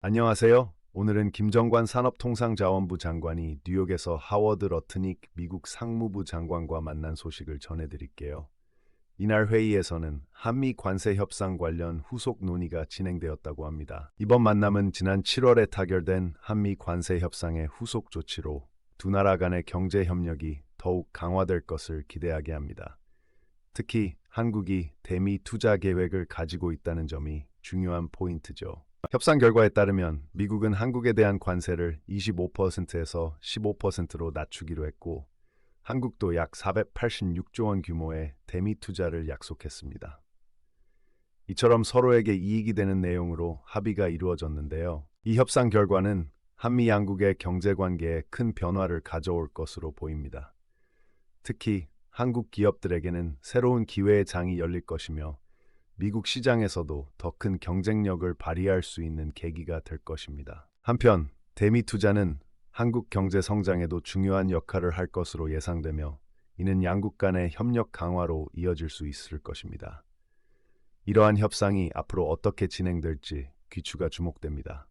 안녕하세요. 오늘은 김정관 산업통상자원부 장관이 뉴욕에서 하워드 러트닉 미국 상무부 장관과 만난 소식을 전해드릴게요. 이날 회의에서는 한미 관세 협상 관련 후속 논의가 진행되었다고 합니다. 이번 만남은 지난 7월에 타결된 한미 관세 협상의 후속 조치로 두 나라 간의 경제 협력이 더욱 강화될 것을 기대하게 합니다. 특히 한국이 대미 투자 계획을 가지고 있다는 점이 중요한 포인트죠. 협상 결과에 따르면 미국은 한국에 대한 관세를 25%에서 15%로 낮추기로 했고 한국도 약 486조 원 규모의 대미 투자를 약속했습니다. 이처럼 서로에게 이익이 되는 내용으로 합의가 이루어졌는데요. 이 협상 결과는 한미 양국의 경제 관계에 큰 변화를 가져올 것으로 보입니다. 특히 한국 기업들에게는 새로운 기회의 장이 열릴 것이며 미국 시장에서도 더 큰 경쟁력을 발휘할 수 있는 계기가 될 것입니다. 한편 대미 투자는 한국 경제 성장에도 중요한 역할을 할 것으로 예상되며 이는 양국 간의 협력 강화로 이어질 수 있을 것입니다. 이러한 협상이 앞으로 어떻게 진행될지 귀추가 주목됩니다.